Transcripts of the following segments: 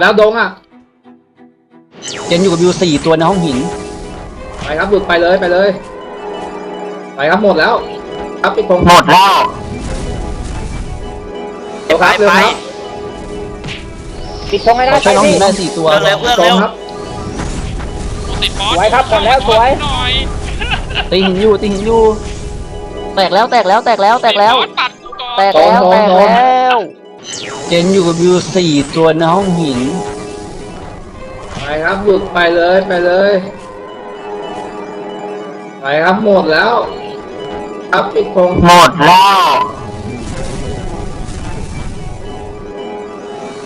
แล้วดงอะเจนอยู่กับบิวสี่ตัวในห้องหิน ไปครับหลุดไปเลยไปเลย ไปครับหมดแล้ว ครับปิดธงหมดแล้วเร็วครับเร็วครับปิดธงให้ได้ช่วยน้องไปหิดินได้สี่ตัวเร็วเร็วธเร็งวครับติดบอสสวยครับก่อนแล้วสวยหน่อยตีหินอยู่ตีหินอยู่ แตกแล้วแตกแล้วแตกแล้วแตกแล้วบอสปัดกูก่อนแตกแล้วแตกแล้ว เจนอยู่กับบิวสี่ตัวในห้องหิน ไปครับหลุดไปเลยไปเลย ไปครับหมดแล้ว ครับปิดธงหมดแล้ว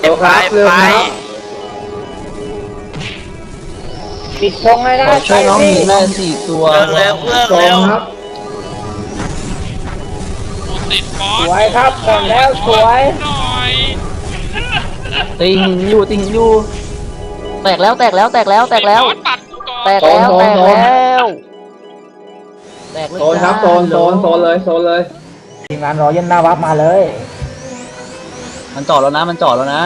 เร็วครับเร็วครับปิดธงให้ได้ช่วยน้องไปหิดินได้สี่ตัวเร็วเร็วธเร็งวครับกูติดบอสสวยครับก่อนแล้วสวย หน่อย ตีหินอยู่ตีหินอยู่ แตกแล้วแตกแล้วแตกแล้วแตกแล้วบอสปัดกูก่อนแตกแล้วแตกแล้วแตกเลยโซนครับโซนโซนโซนเลยโซนเลย ทีมงานรอยันหน้าวับมาเลย มันจอดแล้วนะ มันจอดแล้วนะ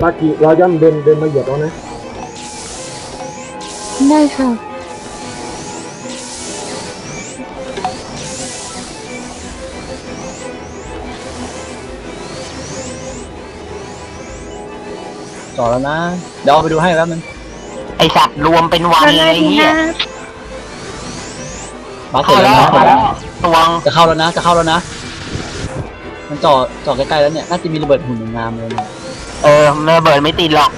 ตากิเราย่ำเดินเดินมาเหยียบแล้วนะ ได้ค่ะ จอดแล้วนะ เดี๋ยวเอาไปดูให้แป๊บนึงไอสัตว์รวมเป็นวันมันเลนายทีเฮียนะบัสเสร็เข้าจแล้วแล้วนะมาแล้วตวงจะเข้าแล้วนะ จะเข้าแล้วนะ มันจอดจอดใกล้ๆแล้วเนี่ย น่าจะมีระเบิดหุ่นงามเลยเนี่ยเออแม่เบิร์ดไม่ติดหรอก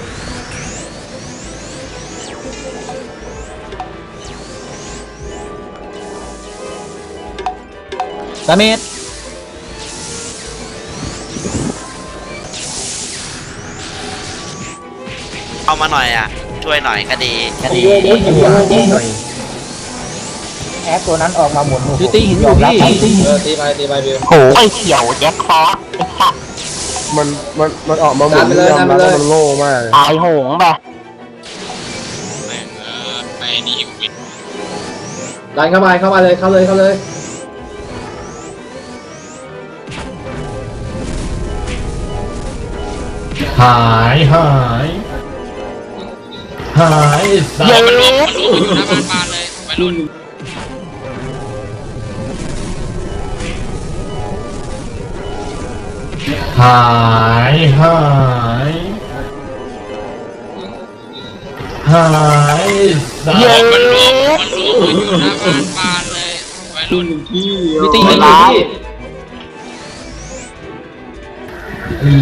ดาเมจ มาหน่อยอะ ช่วยหน่อยก็ดีก็ดีแอปตัวนั้นออกมาหมุนพี่ตีหินอยู่พี่ตีหินเออตีไปตีไปบิวโหไอเขียวแจ็คฟอสไอสัตว์มันมันมันออกมาหมุนดันไปเลยยอมรับดันไปเลยว่ามันโง่มากเลยตายโหงไปแม่งเออไอ้นี่วิดดันเข้าไปเข้ามาเลยเข้าเลยเข้าเลยหายหาย หายสัเย้ตว์มันรวมมันรวมอยู่หน้าบ้านบานเลยวัยรุ่นหายหายหายสัตเย้ว์มันรวมมันรวมอยู่หน้าบ้านบานเลยวัยรุ่นพี่ตีหินอยู่พี่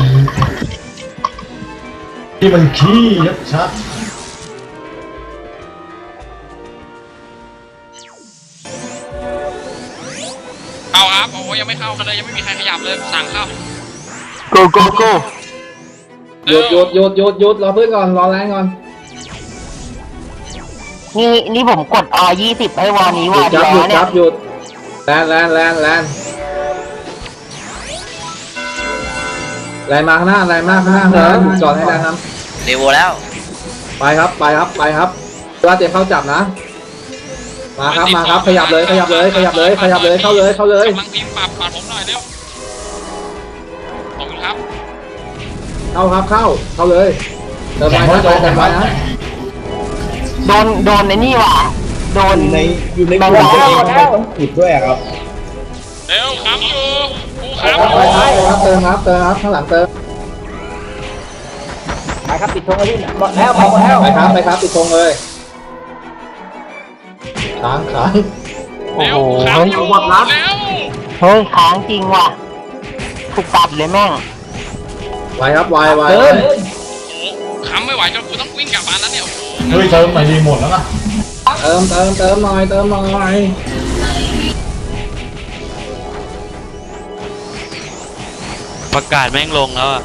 ที่มันขี้ชัด ยังไม่เข้ากันเลยยังไม่มีใครขยับเลยสั่งเข้าโกโกโกหยุดหยุดหยุดหยุดหยุดรอเพื่อนก่อนรอแรงก่อนนี่นี่ผมกดอยี่สิบให้วอนี้หวยุอดเดีจัยบวหยุดเนี่จัยบหยุดแลนแลนแลนแลนแลนมาข้างหน้าแลนมาข้างหน้าเดินก่อนให้แลนนเร็วแล้วำไปครับไปครับไปครับว่าเตรียมเข้าจับนะ มาครับมาครับขยับเลยขยับเลยขยับเลยขยับเลยเข้าเลยเข้าเลยกำลังพิมพ์ปรับปรับผมหน่อยเร็วขอบคุณครับเข้าครับเข้าเข้าเลยเติมไปนะเติมไปนะโดนโดนในนี่ว่ะโดนในอยู่ในบางกลุ่มคนตัวเองทำไมต้องผิดด้วยอะครับเร็วค้ำอยู่กูค้ำไปครับเติมครับเติมครับข้างหลังเติมไปครับปิดธงให้ดิหมดแล้วไปหมดแล้วไปครับไปครับติดตรงเลย ค้างค้างโอ้เร็วโหค้ำอยู่เร็วเฮ้ยค้างจริงว่ะถูกตัดเลยแม่ง ไวครับไวไวเดินโอ้ค้ำไม่ไหวจนกูต้องวิ่งกลับบ้านแล้วเนี่ยโอ้โหเฮ้ยเติมไปดีหมดแล้วนะเติมเติมเติมหน่อยเติมหน่อยประกาศแม่งลงแล้วอะ